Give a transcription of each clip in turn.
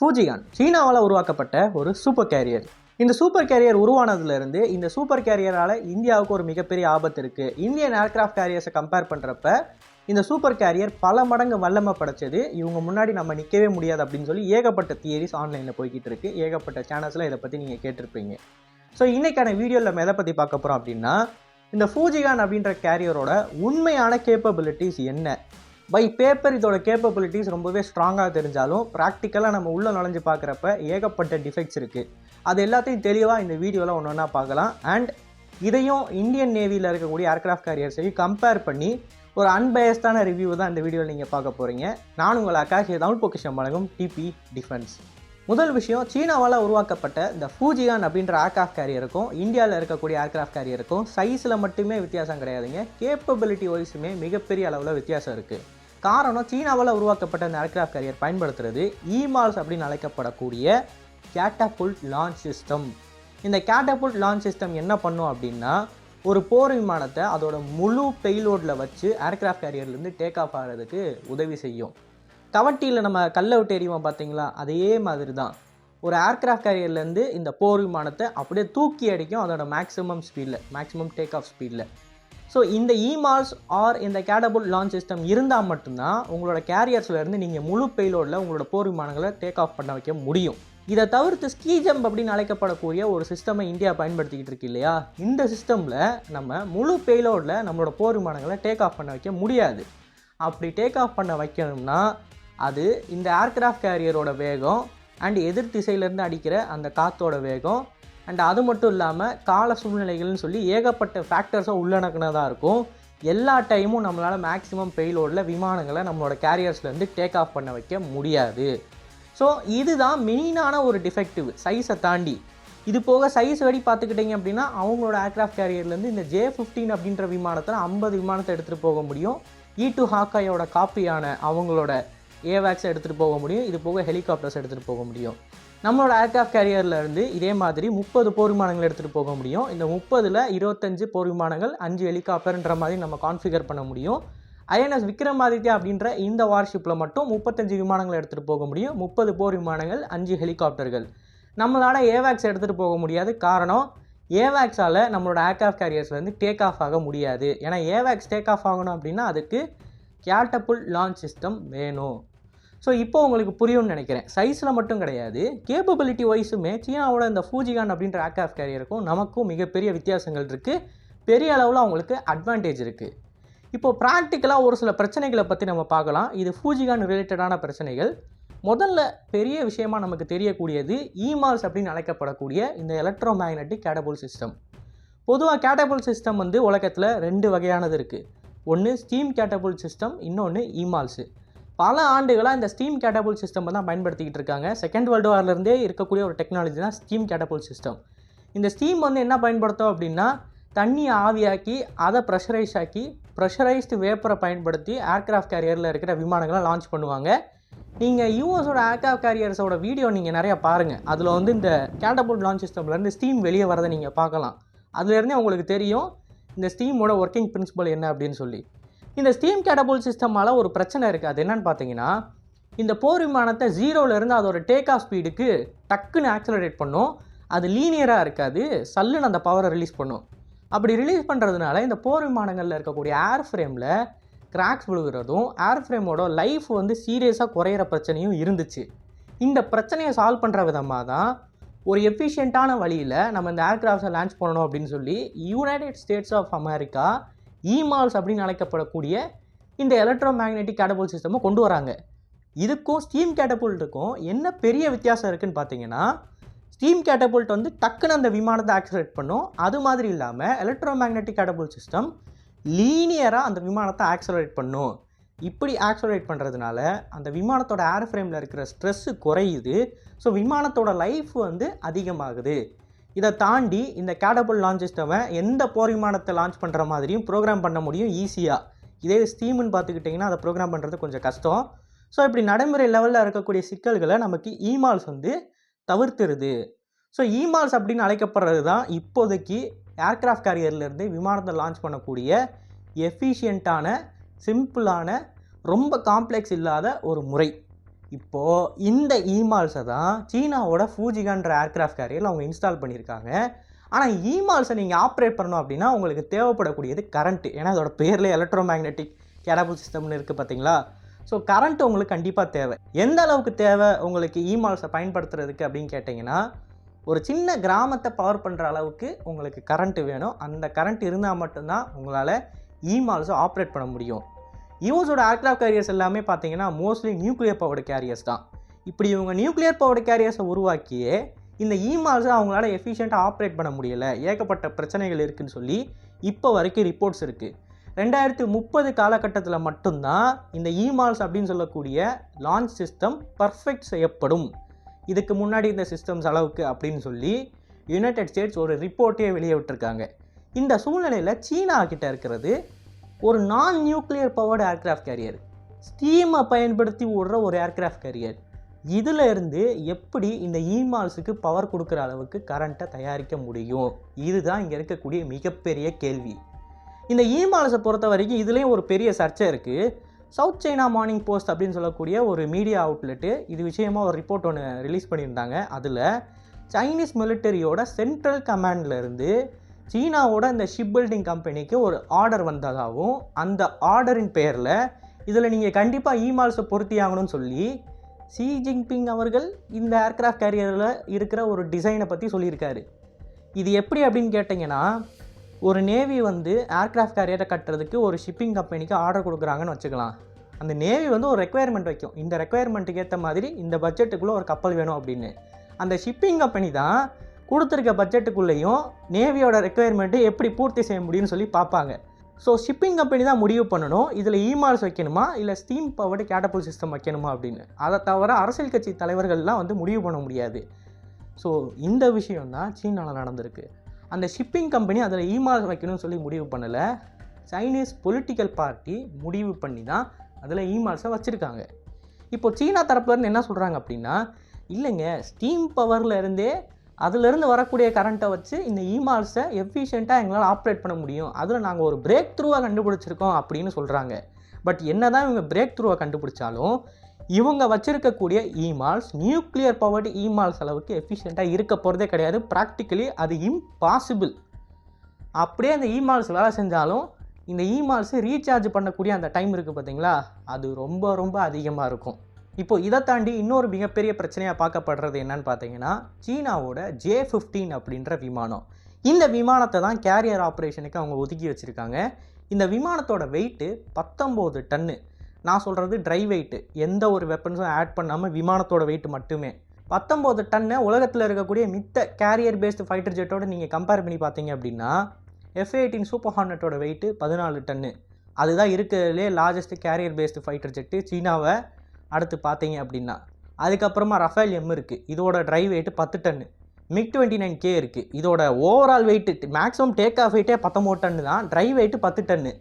ஃபூஜிகான் சீனாவால் உருவாக்கப்பட்ட ஒரு சூப்பர் கேரியர் இந்த சூப்பர் கேரியர் உருவானதுலேருந்து இந்த சூப்பர் கேரியரால் இந்தியாவுக்கு ஒரு மிகப்பெரிய ஆபத்து இருக்குது இந்தியன் ஏர்கிராஃப்ட் கேரியர்ஸை கம்பேர் பண்ணுறப்ப இந்த சூப்பர் கேரியர் பல மடங்கு வல்லமை படைச்சது. இவங்க முன்னாடி நம்ம நிற்கவே முடியாது அப்படின்னு சொல்லி ஏகப்பட்ட தியரிஸ் ஆன்லைனில் போய்கிட்டு இருக்குது ஏகப்பட்ட சேனல்ஸில் இதை பற்றி நீங்கள் கேட்டிருப்பீங்க. ஸோ இன்றைக்கான வீடியோவில் நம்ம எதை பற்றி பார்க்க போகிறோம் அப்படின்னா இந்த ஃபூஜிகான் அப்படின்ற கேரியரோட உண்மையான கேப்பபிலிட்டிஸ் என்ன? பை பேப்பர் இதோட கேப்பபிலிட்டிஸ் ரொம்பவே ஸ்ட்ராங்காக தெரிஞ்சாலும் ப்ராக்டிக்கலாக நம்ம உள்ளே நுழைஞ்சு பார்க்குறப்ப ஏகப்பட்ட டிஃபெக்ட்ஸ் இருக்குது அது எல்லாத்தையும் தெளிவாக இந்த வீடியோவில் ஒன்று ஒன்றா பார்க்கலாம். அண்ட் இதையும் இந்தியன் நேவியில் இருக்கக்கூடிய ஏர்க்ராஃப்ட் கேரியர்ஸையும் கம்பேர் பண்ணி ஒரு அன்பயஸ்டான ரிவ்யூ தான் இந்த வீடியோவில் நீங்கள் பார்க்க போகிறீங்க நான் உங்கள் அக்காஷி தமிழ் பொக்கிஷம் வழங்கும் டிபி டிஃபென்ஸ் முதல் விஷயம் சீனாவால் உருவாக்கப்பட்ட இந்த ஃபூஜியான் அப்படின்ற ஏர்க்ராஃப்ட் கேரியருக்கும் இந்தியாவில் இருக்கக்கூடிய ஏர்க்ராஃப்ட் கேரியருக்கும் சைஸில் மட்டுமே வித்தியாசம் கிடையாதுங்க. கேப்பபிலிட்டி வைஸுமே மிகப்பெரிய அளவில் வித்தியாசம் இருக்குது காரணம் சீனாவால் உருவாக்கப்பட்ட இந்த ஏர்கிராஃப்ட் கேரியர் பயன்படுத்துறது இமால்ஸ் அப்படின்னு அழைக்கப்படக்கூடிய கேட்டபுல்ட் லான்ச் சிஸ்டம் இந்த கேட்டபுல்ட் லான்ச் சிஸ்டம் என்ன பண்ணும் அப்படின்னா ஒரு போர் விமானத்தை அதோட முழு பெய்லோடில் வச்சு ஏர்கிராஃப்ட் கேரியர்லேருந்து டேக் ஆஃப் ஆகிறதுக்கு உதவி செய்யும். கவட்டியில் நம்ம கல்லை விட்டு எறிவோம் பார்த்தீங்களா? அதே மாதிரி தான் ஒரு ஏர்கிராஃப்ட் கேரியர்லேருந்து இந்த போர் விமானத்தை அப்படியே தூக்கி அடிக்கும் அதோட மேக்ஸிமம் ஸ்பீடில் மேக்ஸிமம் டேக் ஆஃப் ஸ்பீடில் ஸோ இந்த இமால்ஸ் ஆர் இந்த கேடபுள் லான்ச் சிஸ்டம் இருந்தால் மட்டும்தான் உங்களோட கேரியர்ஸ்லேருந்து நீங்கள் முழு பெய்லோடில் உங்களோட போர் விமானங்களை டேக் ஆஃப் பண்ண வைக்க முடியும். இதை தவிர்த்து ஸ்கீ ஜம்ப் அப்படின்னு அழைக்கப்படக்கூடிய ஒரு சிஸ்டமை இந்தியா பயன்படுத்திக்கிட்டு இருக்கு இல்லையா? இந்த சிஸ்டமில் நம்ம முழு பெய்லோடில் நம்மளோட போர் விமானங்களை டேக் ஆஃப் பண்ண வைக்க முடியாது. அப்படி டேக் ஆஃப் பண்ண வைக்கணும்னா அது இந்த ஏர்கிராஃப்ட் கேரியரோட வேகம் அண்ட் எதிர் திசையிலேருந்து அடிக்கிற அந்த காற்றோட வேகம் அண்ட் அது மட்டும் இல்லாமல் கால சூழ்நிலைகள்னு சொல்லி ஏகப்பட்ட ஃபேக்டர்ஸை உள்ளடக்கினதாக இருக்கும். எல்லா டைமும் நம்மளால் மேக்ஸிமம் பெய்லோடில் விமானங்களை நம்மளோட கேரியர்ஸ்லேருந்து டேக் ஆஃப் பண்ண வைக்க முடியாது. ஸோ இதுதான் மெயினான ஒரு டிஃபெக்டிவ் சைஸை தாண்டி. இது போக சைஸ் வடி பார்த்துக்கிட்டிங்க அப்படின்னா அவங்களோட ஏர்க்ராஃப்ட் கேரியர்லேருந்து இந்த ஜே ஃபிஃப்டீன் அப்படின்ற விமானத்தில் ஐம்பது விமானத்தை எடுத்துகிட்டு போக முடியும். இ டு ஹாக்காயோட காப்பியான அவங்களோட ஏவேக்ஸை எடுத்துகிட்டு போக முடியும். இது போக ஹெலிகாப்டர்ஸ் எடுத்துகிட்டு போக முடியும். நம்மளோட ஏர்க்ராஃப்ட் கேரியரில் இருந்து இதே மாதிரி முப்பது போர் விமானங்கள் எடுத்துகிட்டு போக முடியும். இந்த முப்பதில் இருபத்தஞ்சு போர் விமானங்கள் அஞ்சு ஹெலிகாப்டர்ன்ற மாதிரி நம்ம கான்ஃபிகர் பண்ண முடியும். ஐஎன்எஸ் விக்ரமாதித்யா அப்படின்ற இந்த வார்ஷிப்பில் மட்டும் முப்பத்தஞ்சு விமானங்கள் எடுத்துகிட்டு போக முடியும். முப்பது போர் விமானங்கள் அஞ்சு ஹெலிகாப்டர்கள். நம்மளால் ஏவேக்ஸ் எடுத்துகிட்டு போக முடியாது. காரணம் ஏவேக்ஸால் நம்மளோட ஏர்க்ராஃப்ட் வந்து டேக் ஆஃப் ஆக முடியாது. ஏன்னா ஏவேக்ஸ் டேக் ஆஃப் ஆகணும் அப்படின்னா அதுக்கு கேட்டபுல் லான்ச் சிஸ்டம் வேணும். ஸோ இப்போ உங்களுக்கு புரியும்னு நினைக்கிறேன். சைஸில் மட்டும் கிடையாது. கேப்பபிலிட்டி வைஸுமே சீனாவோட இந்த ஃபூஜிகான் அப்படின்ற ஏர்க்ராஃப்ட் கேரியருக்கும் நமக்கும் மிகப்பெரிய வித்தியாசங்கள் இருக்குது பெரிய அளவில் அவங்களுக்கு அட்வான்டேஜ் இருக்குது இப்போ ப்ராக்டிக்கலாக ஒரு சில பிரச்சனைகளை பற்றி நம்ம பார்க்கலாம். இது ஃபூஜிகான் ரிலேட்டடான பிரச்சனைகள். முதல்ல பெரிய விஷயமா நமக்கு தெரியக்கூடியது இமால்ஸ் அப்படின்னு அழைக்கப்படக்கூடிய இந்த எலக்ட்ரோ மேக்னட்டிக் கேட்டபுல் சிஸ்டம் பொதுவாக கேட்டபுல் சிஸ்டம் வந்து உலகத்தில் ரெண்டு வகையானது இருக்குது ஒன்று ஸ்டீம் கேட்டபுல் சிஸ்டம் இன்னொன்று இமால்ஸு பல ஆண்டுகளாக இந்த ஸ்டீம் கேட்டபுல் சிஸ்டம் தான் பயன்படுத்திக்கிட்டு இருக்காங்க. செகண்ட் வேர்ல்டு வார்லேருந்தே இருக்கக்கூடிய ஒரு டெக்னாலஜி தான் ஸ்டீம் கேட்டபுல் சிஸ்டம் இந்த ஸ்டீம் வந்து என்ன பயன்படுத்தும் அப்படின்னா தண்ணியை ஆவியாக்கி அதை ப்ரெஷரைஸ் ஆக்கி ப்ரெஷரைஸ்டு வேப்பரை பயன்படுத்தி ஏர்க்ராஃப்ட் கேரியரில் இருக்கிற விமானங்களை லான்ச் பண்ணுவாங்க. நீங்கள் யூஎஸோட ஏர்க்ராஃப்ட் கேரியர்ஸோட வீடியோ நீங்கள் நிறையா பாருங்கள் அதில் வந்து இந்த கேட்டபுல் லான்ச் சிஸ்டம்லேருந்து ஸ்டீம் வெளியே வரதை நீங்கள் பார்க்கலாம். அதுலேருந்தே உங்களுக்கு தெரியும் இந்த ஸ்டீமோட ஒர்க்கிங் பிரின்சிபல் என்ன அப்படின்னு சொல்லி. இந்த ஸ்டீம் கேட்டபுல் சிஸ்டமால் ஒரு பிரச்சனை இருக்குது அது என்னன்னு பார்த்தீங்கன்னா இந்த போர் விமானத்தை ஜீரோலேருந்து அதோட டேக் ஆஃப் ஸ்பீடுக்கு டக்குன்னு ஆக்சலரேட் பண்ணும். அது லீனியராக இருக்காது. சல்லுன்னு அந்த பவரை ரிலீஸ் பண்ணும். அப்படி ரிலீஸ் பண்ணுறதுனால இந்த போர் விமானங்களில் இருக்கக்கூடிய ஏர் ஃப்ரேமில் கிராக்ஸ் விழுகிறதும் ஏர் ஃப்ரேமோட லைஃப் வந்து சீரியஸாக குறையிற பிரச்சனையும் இருந்துச்சு. இந்த பிரச்சனையை சால்வ் பண்ணுற விதமாக தான் ஒரு எஃபிஷியண்ட்டான வழியில் நம்ம இந்த ஏர்கிராஃப்ட்ஸை லான்ச் பண்ணணும் அப்படின்னு சொல்லி United States of America EMALS அப்படின்னு அழைக்கப்படக்கூடிய இந்த எலக்ட்ரோ மேக்னெட்டிக் கேட்டபுல் சிஸ்டமும் கொண்டு வராங்க. இதுக்கும் ஸ்டீம் கேட்டபுல்ட்டுக்கும் என்ன பெரிய வித்தியாசம் இருக்குன்னு பார்த்தீங்கன்னா ஸ்டீம் கேட்டபுல்ட் வந்து டக்குன்னு அந்த விமானத்தை ஆக்சிலேட் பண்ணும். அது மாதிரி இல்லாமல் எலக்ட்ரோ மேக்னெட்டிக் கேட்டபுல் சிஸ்டம் லீனியராக அந்த விமானத்தை ஆக்சலரேட் பண்ணும். இப்படி ஆக்சலரேட் பண்ணுறதுனால அந்த விமானத்தோட ஏர் ஃப்ரேமில் இருக்கிற ஸ்ட்ரெஸ்ஸு குறையுது. ஸோ விமானத்தோட லைஃப் வந்து அதிகமாகுது. இதை தாண்டி இந்த கேடபிள் லான்ச் சிஸ்டமை எந்த போர் விமானத்தை லான்ச் பண்ணுற மாதிரியும் ப்ரோக்ராம் பண்ண முடியும் ஈஸியாக இதே ஸ்டீம்னு பார்த்துக்கிட்டிங்கன்னா அதை ப்ரோக்ராம் பண்ணுறது கொஞ்சம் கஷ்டம். ஸோ இப்படி நடைமுறை லெவலில் இருக்கக்கூடிய சிக்கல்களை நமக்கு இமால்ஸ் வந்து தவிர்த்துருது. ஸோ இமால்ஸ் அப்படின்னு அழைக்கப்படுறது தான் இப்போதைக்கு ஏர்க்ராஃப்ட் கேரியர்லேருந்து விமானத்தை லான்ச் பண்ணக்கூடிய எஃபிஷியண்ட்டான சிம்பிளான ரொம்ப காம்ப்ளெக்ஸ் இல்லாத ஒரு முறை. இப்போது இந்த இமால்ஸை தான் சீனாவோட ஃபூஜிகான்ற ஏர்க்ராஃப்ட் கேரியரில் அவங்க இன்ஸ்டால் பண்ணியிருக்காங்க. ஆனால் இமால்ஸை நீங்கள் ஆப்ரேட் பண்ணணும் அப்படின்னா உங்களுக்கு தேவைப்படக்கூடியது கரண்ட்டு ஏன்னா அதோட பேரில் எலக்ட்ரோ மேக்னெட்டிக் கேடபிள் சிஸ்டம்னு இருக்குது பார்த்தீங்களா ஸோ கரண்ட் உங்களுக்கு கண்டிப்பாக தேவை. எந்த அளவுக்கு தேவை? உங்களுக்கு இமால்ஸை பயன்படுத்துறதுக்கு அப்படின்னு கேட்டிங்கன்னா ஒரு சின்ன கிராமத்தை பவர் பண்ணுற அளவுக்கு உங்களுக்கு கரண்ட்டு வேணும். அந்த கரண்ட் இருந்தால் மட்டும்தான் உங்களால் இமால்ஸை ஆப்ரேட் பண்ண முடியும். யூஎஸோட ஏர்க்ராஃப்ட் கேரியர்ஸ் எல்லாமே பார்த்தீங்கன்னா மோஸ்ட்லி நியூக்ளியர் பவர்டு கேரியர்ஸ் தான். இப்படி இவங்க நியூக்ளியர் பவர்டு கேரியர்ஸை உருவாக்கியே இந்த இமால்ஸை அவங்களால எஃபிஷியண்ட்டாக ஆப்ரேட் பண்ண முடியலை. ஏகப்பட்ட பிரச்சனைகள் இருக்குதுன்னு சொல்லி இப்போ வரைக்கும் ரிப்போர்ட்ஸ் இருக்குது ரெண்டாயிரத்தி முப்பது காலகட்டத்தில் மட்டும்தான் இந்த இமால்ஸ் அப்படின்னு சொல்லக்கூடிய லான்ச் சிஸ்டம் பர்ஃபெக்ட் செய்யப்படும். இதுக்கு முன்னாடி இந்த சிஸ்டம்ஸ் அளவுக்கு அப்படின்னு சொல்லி யுனைடெட் ஸ்டேட்ஸ் ஒரு ரிப்போர்ட்டே வெளியே விட்டுருக்காங்க இந்த சூழ்நிலையில் சீனா கிட்ட இருக்கிறது ஒரு நான் நியூக்ளியர் பவர்டு ஏர்க்ராஃப்ட் கேரியர் ஸ்டீமை பயன்படுத்தி ஓடுற ஒரு ஏர்க்ராஃப்ட் கேரியர் இதில் இருந்து எப்படி இந்த இமால்ஸுக்கு பவர் கொடுக்குற அளவுக்கு கரண்ட்டை தயாரிக்க முடியும்? இதுதான் இங்கே இருக்கக்கூடிய மிகப்பெரிய கேள்வி. இந்த ஈமால்ஸை பொறுத்த வரைக்கும் இதுலேயும் ஒரு பெரிய சர்ச்சை இருக்குது சவுத் சைனா மார்னிங் போஸ்ட் அப்படின்னு சொல்லக்கூடிய ஒரு மீடியா அவுட்லெட்டு இது விஷயமா ஒரு ரிப்போர்ட் ஒன்று ரிலீஸ் பண்ணியிருந்தாங்க. அதில் சைனீஸ் மிலிட்டரியோட சென்ட்ரல் கமாண்ட்லேருந்து சீனாவோட இந்த ஷிப் பில்டிங் கம்பெனிக்கு ஒரு ஆர்டர் வந்ததாகவும் அந்த ஆர்டரின் பேரில் இதில் நீங்கள் கண்டிப்பாக இமால்ஸை பொருத்தி ஆகணும்னு சொல்லி ஷி ஜின்பிங் அவர்கள் இந்த ஏர்க்ராஃப்ட் கேரியரில் இருக்கிற ஒரு டிசைனை பற்றி சொல்லியிருக்காரு. இது எப்படி அப்படின்னு கேட்டிங்கன்னா ஒரு நேவி வந்து ஏர்க்ராஃப்ட் கேரியரை கட்டுறதுக்கு ஒரு ஷிப்பிங் கம்பெனிக்கு ஆர்டர் கொடுக்குறாங்கன்னு வச்சுக்கலாம். அந்த நேவி வந்து ஒரு ரெக்குயர்மெண்ட் வைக்கும். இந்த ரெக்குயர்மெண்ட்டுக்கு ஏற்ற மாதிரி இந்த பட்ஜெட்டுக்குள்ளே ஒரு கப்பல் வேணும் அப்படின்னு. அந்த ஷிப்பிங் கம்பெனி தான் கொடுத்துருக்க பட்ஜெட்டுக்குள்ளேயும் நேவியோட ரெக்குயர்மெண்ட்டு எப்படி பூர்த்தி செய்ய முடியும்னு சொல்லி பார்ப்பாங்க. ஸோ ஷிப்பிங் கம்பெனி தான் முடிவு பண்ணணும். இதில் இமார்ஸ் வைக்கணுமா? இல்லை ஸ்டீம் பவர்டு கேட்டபுல் சிஸ்டம் வைக்கணுமா அப்படின்னு. அதை தவிர அரசியல் கட்சி தலைவர்கள்லாம் வந்து முடிவு பண்ண முடியாது. ஸோ இந்த விஷயம் தான் சீனாவில் நடந்திருக்கு. அந்த ஷிப்பிங் கம்பெனி அதில் இமார்ஸ் வைக்கணும்னு சொல்லி முடிவு பண்ணலை. சைனீஸ் பொலிட்டிக்கல் பார்ட்டி முடிவு பண்ணி தான் அதில் இமார்ஸை வச்சுருக்காங்க. இப்போ சீனா தரப்புலேருந்து என்ன சொல்கிறாங்க அப்படின்னா இல்லைங்க ஸ்டீம் பவரில் இருந்தே அதுலேருந்து வரக்கூடிய கரண்ட்டை வச்சு இந்த இமால்ஸை எஃபிஷியண்ட்டாக எங்களால் ஆப்ரேட் பண்ண முடியும். அதில் நாங்கள் ஒரு பிரேக் த்ரூவாக கண்டுபிடிச்சிருக்கோம் அப்படின்னு சொல்கிறாங்க பட் என்ன தான் இவங்க பிரேக் த்ரூவாக கண்டுபிடிச்சாலும் இவங்க வச்சிருக்கக்கூடிய இமால்ஸ் நியூக்ளியர் பவர்டு இமால்ஸ் அளவுக்கு எஃபிஷியண்ட்டாக இருக்க போகிறதே கிடையாது. ப்ராக்டிக்கலி அது இம்பாசிபிள் அப்படியே அந்த இமால்ஸ் வேலை செஞ்சாலும் இந்த இமால்ஸை ரீசார்ஜ் பண்ணக்கூடிய அந்த டைம் இருக்குது பார்த்தீங்களா அது ரொம்ப ரொம்ப அதிகமாக இருக்கும். இப்போ இதை தாண்டி இன்னொரு மிகப்பெரிய பிரச்சனையாக பார்க்கப்படுறது என்னன்னு பார்த்தீங்கன்னா சீனாவோட ஜே ஃபிஃப்டீன் அப்படின்ற விமானம். இந்த விமானத்தை தான் கேரியர் ஆப்ரேஷனுக்கு அவங்க ஒதுக்கி வச்சுருக்காங்க. இந்த விமானத்தோட வெயிட்டு பத்தொம்போது டன்னு நான் சொல்கிறது ட்ரை வெயிட்டு எந்த ஒரு வெப்பன்ஸும் ஆட் பண்ணாமல் விமானத்தோட வெயிட் மட்டுமே. பத்தொம்போது டன்னை உலகத்தில் இருக்கக்கூடிய மித்த கேரியர் பேஸ்டு ஃபைட்டர் ஜெட்டோட நீங்கள் கம்பேர் பண்ணி பார்த்தீங்க அப்படின்னா எஃப் எயிட்டீன் சூப்பர் ஹார்னட்டோட வெயிட்டு பதினாலு டன்னு அதுதான் இருக்கிறதுலே largest carrier based fighter jet சீனாவை அடுத்து பார்த்தீங்க அப்படின்னா அதுக்கப்புறமா ரஃபேல் எம் இருக்குது இதோட ட்ரை வெயிட்டு பத்து ton MiG twenty nine K இருக்குது இதோட overall weight maximum take off வெயிட்டே பத்தொம்போது டன்னு தான் ட்ரை வெயிட்டு பத்து டன்னு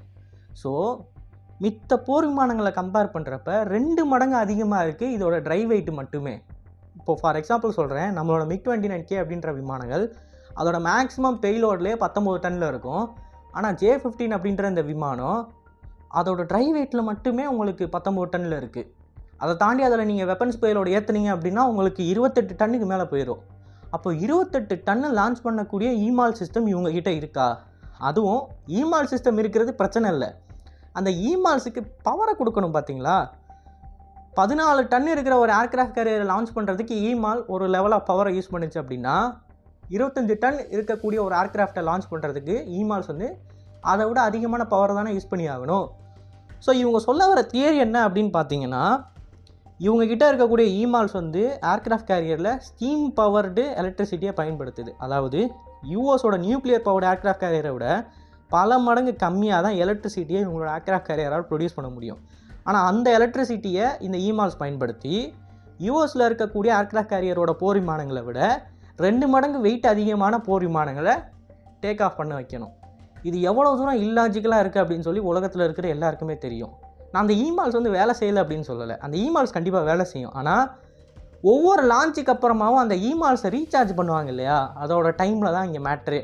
ஸோ மித்த போர் விமானங்களை கம்பேர் பண்ணுறப்ப ரெண்டு மடங்கு அதிகமாக இருக்குது இதோட ட்ரை வெயிட் மட்டுமே. இப்போது ஃபார் எக்ஸாம்பிள் சொல்கிறேன் நம்மளோட மிக் டுவெண்ட்டி நைன் கே அப்படின்ற விமானங்கள் அதோட மேக்ஸிமம் பெய்லோட்லேயே பத்தொம்போது டன்னில் இருக்கும். ஆனால் ஜே ஃபிஃப்டீன் அப்படின்ற இந்த விமானம் அதோட ட்ரை வெயிட்டில் மட்டுமே உங்களுக்கு பத்தொம்போது டன்னில் இருக்குது அதை தாண்டி அதில் நீங்கள் வெப்பன்ஸ் புயலோடு ஏற்றுனீங்க அப்படின்னா உங்களுக்கு இருபத்தெட்டு டன்னுக்கு மேலே போயிடும். அப்போ இருபத்தெட்டு டன்னு லான்ச் பண்ணக்கூடிய இமால் சிஸ்டம் இவங்கக்கிட்ட இருக்கா? அதுவும் இமால் சிஸ்டம் இருக்கிறது பிரச்சனை இல்லை. அந்த இமால்ஸுக்கு பவரை கொடுக்கணும் பார்த்தீங்களா? பதினாலு டன் இருக்கிற ஒரு ஏர்க்ராஃப்ட் கேரியரை லான்ச் பண்ணுறதுக்கு இமால் ஒரு லெவல் ஆஃப் பவரை யூஸ் பண்ணுச்சு அப்படின்னா இருபத்தஞ்சு டன் இருக்கக்கூடிய ஒரு ஏர்க்ராஃப்டை லான்ச் பண்ணுறதுக்கு இமால்ஸ் வந்து அதை விட அதிகமான பவர் தானே யூஸ் பண்ணி ஆகணும் ஸோ இவங்க சொல்ல வர தியரி என்ன அப்படின்னு பார்த்தீங்கன்னா இவங்க கிட்ட இருக்கக்கூடிய ஈமால்ஸ் வந்து ஏர்க்ராஃப்ட் கேரியரில் ஸ்டீம் பவர்டு எலக்ட்ரிசிட்டியை பயன்படுத்துது. அதாவது யூஎஸோட நியூக்ளியர் பவர்டு ஏர்க்ராஃப்ட் கேரியரை விட பல மடங்கு கம்மியாக தான் எலக்ட்ரிசிட்டியை இவங்களோட ஏர்க்ராஃப்ட் கேரியரால் ப்ரொடியூஸ் பண்ண முடியும். ஆனால் அந்த எலக்ட்ரிசிட்டியை இந்த ஈமால்ஸ் பயன்படுத்தி யூஎஸில் இருக்கக்கூடிய ஏர்க்ராஃப்ட் கேரியரோட போர் விமானங்களை விட ரெண்டு மடங்கு வெயிட் அதிகமான போர் விமானங்களை டேக் ஆஃப் பண்ண வைக்கணும். இது எவ்வளோ தூரம் இல்லாஜிக்கலாக இருக்குது அப்படின்னு சொல்லி உலகத்தில் இருக்கிற எல்லாருக்குமே தெரியும். நான் அந்த இமால்ஸ் வந்து வேலை செய்யலை அப்படின்னு சொல்லலை. அந்த இமால்ஸ் கண்டிப்பாக வேலை செய்யும். ஆனால் ஒவ்வொரு லான்ச்சுக்கு அப்புறமாவும் அந்த இமால்ஸை ரீசார்ஜ் பண்ணுவாங்க இல்லையா? அதோட டைமில் தான் இங்கே மேட்ரு.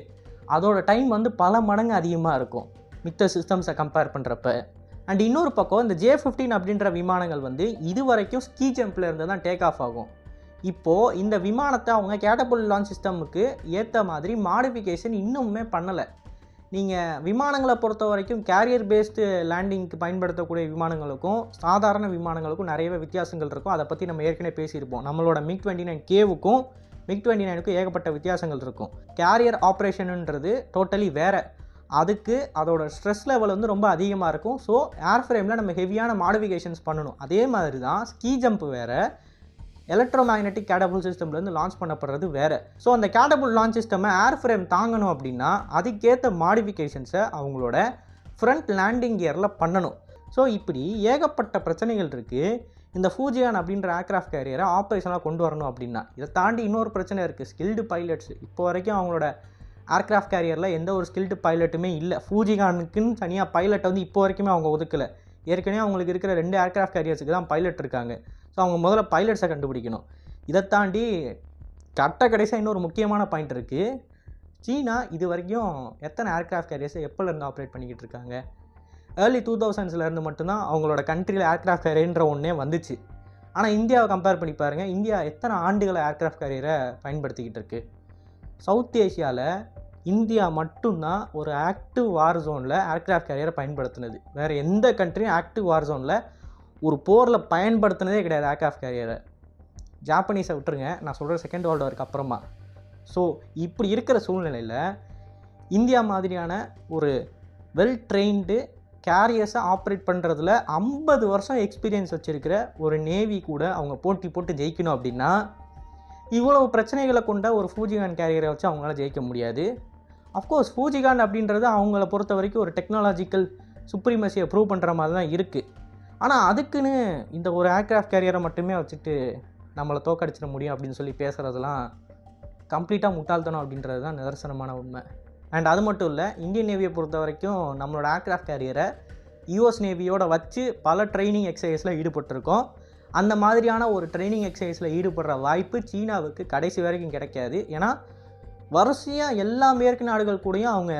அதோட டைம் வந்து பல மடங்கு அதிகமாக இருக்கும். மித்த சிஸ்டம்ஸை கம்பேர் பண்ணுறப்ப அண்ட் இன்னொரு பக்கம் இந்த ஜே ஃபிஃப்டீன் அப்படின்ற விமானங்கள் வந்து இது வரைக்கும் ஸ்கீ ஜம்பில் இருந்து தான் டேக் ஆஃப் ஆகும். இப்போது இந்த விமானத்தை அவங்க கேட்டபுல் லான்ச் சிஸ்டமுக்கு ஏற்ற மாதிரி மாடிஃபிகேஷன் இன்னுமே பண்ணலை. நீங்கள் விமானங்களை பொறுத்த வரைக்கும் கேரியர் பேஸ்டு லேண்டிங்க்கு பயன்படுத்தக்கூடிய விமானங்களுக்கும் சாதாரண விமானங்களுக்கும் நிறையவே வித்தியாசங்கள் இருக்கும். அதை பற்றி நம்ம ஏற்கனவே பேசியிருப்போம். நம்மளோட மிக் டுவெண்ட்டி நைன் கேவுக்கும் மிக் டுவெண்ட்டி நைனுக்கும் ஏகப்பட்ட வித்தியாசங்கள் இருக்கும். கேரியர் ஆப்ரேஷனுன்றது டோட்டலி வேறு. அதுக்கு அதோட ஸ்ட்ரெஸ் லெவல் வந்து ரொம்ப அதிகமாக இருக்கும். ஸோ ஏர் ஃப்ரேமில் நம்ம ஹெவியான மாடிஃபிகேஷன்ஸ் பண்ணணும். அதே மாதிரி தான் ஸ்கீ ஜம்ப் வேறு. எலக்ட்ரோ மேக்னெட்டிக் கேட்டபுள் சிஸ்டம்லேருந்து லான்ச் பண்ணப்படுறது வேறு. ஸோ அந்த கேடபுல் லான்ச் சிஸ்டமை ஏர் ஃப்ரேம் தாங்கணும் அப்படின்னா அதுக்கேற்ற மாடிஃபிகேஷன்ஸை அவங்களோட ஃப்ரண்ட் லேண்டிங் கியரில் பண்ணணும். ஸோ இப்படி ஏகப்பட்ட பிரச்சனைகள் இருக்குது இந்த ஃபூஜியான் அப்படின்ற ஏர்க்ராஃப்ட் கேரியரை ஆப்ரேஷனாக கொண்டு வரணும் அப்படின்னா இதை தாண்டி இன்னொரு பிரச்சனை இருக்குது ஸ்கில்டு பைலட்ஸ் இப்போ வரைக்கும் அவங்களோட ஏர்க்ராஃப்ட் கேரியரில் எந்த ஒரு ஸ்கில்டு பைலட்டுமே இல்லை. ஃபூஜிகானுக்குன்னு தனியாக பைலட்டை வந்து இப்போ வரைக்குமே அவங்க ஒதுக்கலை. ஏற்கனவே அவங்களுக்கு இருக்கிற ரெண்டு ஏர்க்ராஃப்ட் கேரியர்ஸுக்கு தான் பைலட் இருக்காங்க. ஸோ அவங்க முதல்ல பைலட்ஸை கண்டுபிடிக்கணும். இதை தாண்டி கட்ட கடைசியாக இன்னொரு முக்கியமான பாயிண்ட் இருக்குது சீனா இது வரைக்கும் எத்தனை ஏர்க்ராஃப்ட் கேரியர்ஸை எப்போலேருந்து ஆப்ரேட் பண்ணிக்கிட்டு இருக்காங்க? ஏர்லி டூ தௌசண்ட்ஸ்லேருந்து மட்டும்தான் அவங்களோட கண்ட்ரியில் ஏர்க்ராஃப்ட் கேரியர்ன்ற ஒன்றே வந்துச்சு. ஆனால் இந்தியாவை கம்பேர் பண்ணி பாருங்கள் இந்தியா எத்தனை ஆண்டுகளை ஏர்க்ராஃப்ட் கேரியரை பயன்படுத்திக்கிட்டு இருக்குது சவுத் ஏஷியாவில் இந்தியா மட்டும்தான் ஒரு ஆக்டிவ் வார் ஜோனில் ஏர்க்ராஃப்ட் கேரியரை பயன்படுத்தினது. வேறு எந்த கண்ட்ரியும் ஆக்டிவ் வார் ஜோனில் ஒரு போரில் பயன்படுத்தினதே கிடையாது ஏர்க்ராஃப்ட் கேரியரை ஜாப்பனீஸை விட்டுருங்க. நான் சொல்கிற செகண்ட் வேர்ல்டு வாருக்கு அப்புறமா. ஸோ இப்படி இருக்கிற சூழ்நிலையில் இந்தியா மாதிரியான ஒரு வெல் ட்ரெயின்டு கேரியர்ஸை ஆப்ரேட் பண்ணுறதுல ஐம்பது வருஷம் எக்ஸ்பீரியன்ஸ் வச்சுருக்கிற ஒரு நேவி கூட அவங்க போட்டி போட்டு ஜெயிக்கணும் அப்படின்னா இவ்வளவு பிரச்சனைகளை கொண்ட ஒரு ஃபூஜிகான் கேரியரை வச்சு அவங்களால ஜெயிக்க முடியாது. அஃப்கோர்ஸ் ஃபூஜிகான் அப்படின்றது அவங்கள பொறுத்த வரைக்கும் ஒரு டெக்னாலஜிக்கல் சுப்ரீமசியை ப்ரூவ் பண்ணுற மாதிரி தான் இருக்குது ஆனால் அதுக்குன்னு இந்த ஒரு ஏர்க்ராஃப்ட் கேரியரை மட்டுமே வச்சுட்டு நம்மளை தோக்கடிச்சிட முடியும் அப்படின்னு சொல்லி பேசுகிறதுலாம் கம்ப்ளீட்டாக முட்டாள்தனம் அப்படின்றது தான் நிதர்சனமான உண்மை. அண்ட் அது மட்டும் இல்லை இந்தியன் நேவியை பொறுத்த வரைக்கும் நம்மளோட ஏர்க்ராஃப்ட் கேரியரை யூஎஸ் நேவியோட வச்சு பல ட்ரைனிங் எக்ஸசைஸில் ஈடுபட்டிருக்கோம். அந்த மாதிரியான ஒரு ட்ரைனிங் எக்ஸசைஸில் ஈடுபடுற வாய்ப்பு சீனாவுக்கு கடைசி வரைக்கும் கிடைக்காது. ஏன்னா வரிசையாக எல்லா மேற்கு நாடுகள் கூடயும் அவங்க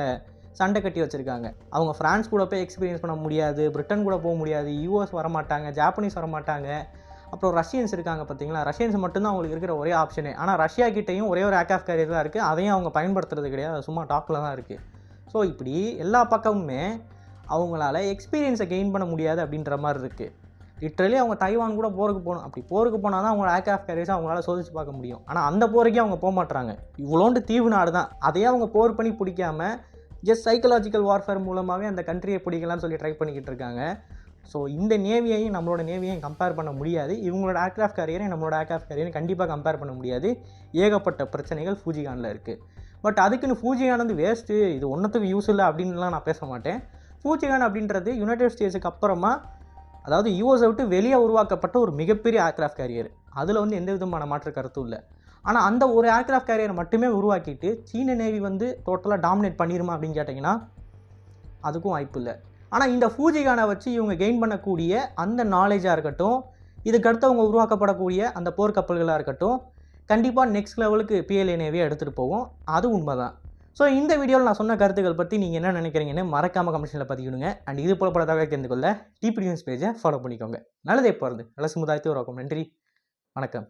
சண்டை கட்டி வச்சுருக்காங்க. அவங்க ஃப்ரான்ஸ் கூட போய் எக்ஸ்பீரியன்ஸ் பண்ண முடியாது பிரிட்டன் கூட போக முடியாது யூஎஸ் வரமாட்டாங்க ஜாப்பனீஸ் வரமாட்டாங்க. அப்புறம் ரஷ்யன்ஸ் இருக்காங்க பார்த்தீங்களா? ரஷ்யன்ஸ் மட்டும்தான் அவங்களுக்கு இருக்கிற ஒரே ஆப்ஷனே ஆனால் ரஷ்யா கிட்டேயும் ஒரே ஒரு ஏர்க்ராஃப்ட் கேரியர் தான் இருக்குது அதையும் அவங்க பயன்படுத்துறது கிடையாது. சும்மா டாக்கில் தான் இருக்குது ஸோ இப்படி எல்லா பக்கமுமே அவங்களால எக்ஸ்பீரியன்ஸை கெயின் பண்ண முடியாது அப்படின்ற மாதிரி இருக்குது லிட்ரலி அவங்க தைவான் கூட போருக்கு போகணும். அப்படி போருக்கு போனால் தான் அவங்களோட ஏர்க்ராஃப்ட் கேரியர்ஸை அவங்களால சோதிச்சு பார்க்க முடியும். ஆனால் அந்த போருக்கே அவங்க போக மாட்றாங்க. இவ்வளோண்டு தீவு நாடு தான் அதையே அவங்க போர் பண்ணி பிடிக்காம ஜஸ்ட் சைக்கலாஜிக்கல் வார்ஃபேர் மூலமாகவே அந்த கண்ட்ரியை பிடிக்கலாம்னு சொல்லி ட்ரை பண்ணிக்கிட்டு இருக்காங்க. ஸோ இந்த நேவியையும் நம்மளோட நேவியையும் கம்பேர் பண்ண முடியாது. இவங்களோட ஏர்க்ராஃப்ட் கேரியரையும் நம்மளோட ஏர்க்ராஃப்ட் கேரியரையும் கண்டிப்பாக கம்பேர் பண்ண முடியாது. ஏகப்பட்ட பிரச்சனைகள் ஃபூஜிகானில் இருக்குது பட் அதுக்குன்னு ஃபூஜிகான் வந்து வேஸ்ட்டு இது ஒன்றத்துக்கு யூஸ் இல்லை அப்படின்லாம் நான் பேச மாட்டேன். ஃபூஜிகான் அப்படின்றது யுனைடெட் ஸ்டேட்ஸுக்கு அப்புறமா அதாவது யூஎஸை விட்டு வெளியே உருவாக்கப்பட்ட ஒரு மிகப்பெரிய ஏர்க்ராஃப்ட் கேரியர் அதில் வந்து எந்த விதமான மாற்று கருத்தும் இல்லை. ஆனால் அந்த ஒரு ஏர்க்ராஃப்ட் கேரியர் மட்டுமே உருவாக்கிட்டு சீன நேவி வந்து டோட்டலாக டாமினேட் பண்ணிடுமா அப்படின்னு கேட்டிங்கன்னா அதுக்கும் வாய்ப்பு இல்லை. ஆனால் இந்த ஃபூஜிகானை வச்சு இவங்க கெயின் பண்ணக்கூடிய அந்த நாலேஜாக இருக்கட்டும் இதுக்கடுத்து அவங்க உருவாக்கப்படக்கூடிய அந்த போர்க்கப்பல்களாக இருக்கட்டும் கண்டிப்பாக நெக்ஸ்ட் லெவலுக்கு பிஎல்ஏ நேவியை எடுத்துகிட்டு போகும். அது உண்மை தான் ஸோ இந்த வீடியோவில் நான் சொன்ன கருத்துக்கள் பற்றி நீங்கள் என்ன நினைக்கிறீங்கன்னு மறக்காமல் கமெண்ட்ஸில் பதிவிடுங்க. அண்ட் இது போல பல தகவல் தெரிந்து கொள்ள டிபி நியூஸ் பேஜை ஃபாலோ பண்ணிக்கோங்க. நல்லதே போகிறது நல்ல சமுதாயத்தை உருவாக்கும் நன்றி. வணக்கம்.